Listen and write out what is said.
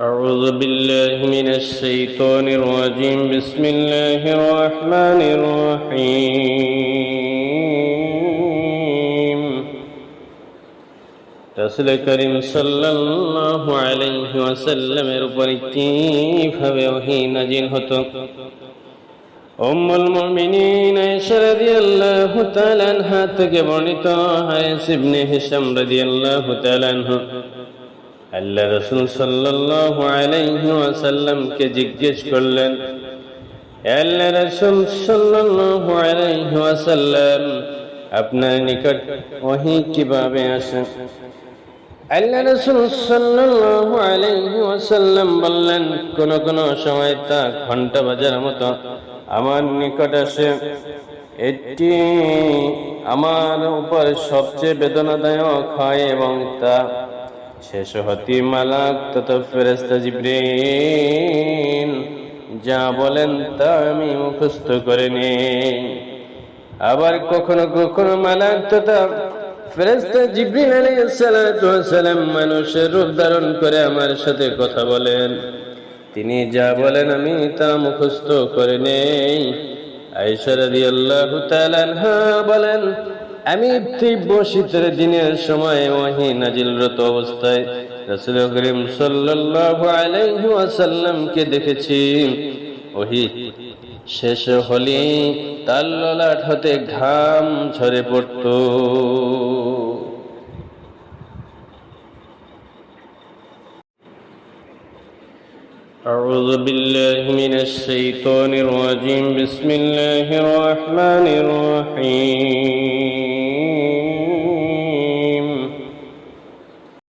أعوذ بالله من الشيطان الرجيم بسم الله الرحمن الرحيم রসুল করিম সাল্লাল্লাহু আলাইহি ওয়াসাল্লামের উপর কিভাবে ওহী নাজিল হতো উম্মুল মুমিনিন আয়েশা রাদিয়াল্লাহু তাআলা আনহা থেকে বর্ণিত হারিস ইবনে হিশাম রাদিয়াল্লাহু তাআলা আনহু আল্লাহ রসুল সাল্লাল্লাহু আলাইহি ওয়াসাল্লামকে জিজ্ঞেস করলেন আল্লাহ রসুল সাল্লাল্লাহু আলাইহি ওয়াসাল্লাম, আপনার নিকট ওহী কীভাবে আসে? আল্লাহ রসুল সাল্লাল্লাহু আলাইহি ওয়াসাল্লাম বললেন, কোন কোন সময় তা ঘণ্টা বাজার মতো আমার নিকট আসে। এটি আমার উপর সবচেয়ে বেদনাদায়ক হয় এবং তা শেষ হতি মালাক তত ফেরেস্তা জিব্রিন যা বলেন তা আমি মুখস্থ করে নেই। আবার কখনো কখনো মালাক তথা ফেরেস্তা সালাম মানুষের রূপ ধারণ করে আমার সাথে কথা বলেন। তিনি যা বলেন আমি তা মুখস্থ করে নেই। আয়েশা বলেন আমি তীব্র শীতের দিনের সময় ওয়াহি নাজিলরত অবস্থায় রাসূল করিম সাল্লাল্লাহু আলাইহি ওয়াসাল্লামকে দেখেছি ওহি শেষ হলে তার ললাট হতে ঘাম ঝরে পড়ত أعوذ بالله من الشيطان الرجيم بسم الله الرحمن الرحيم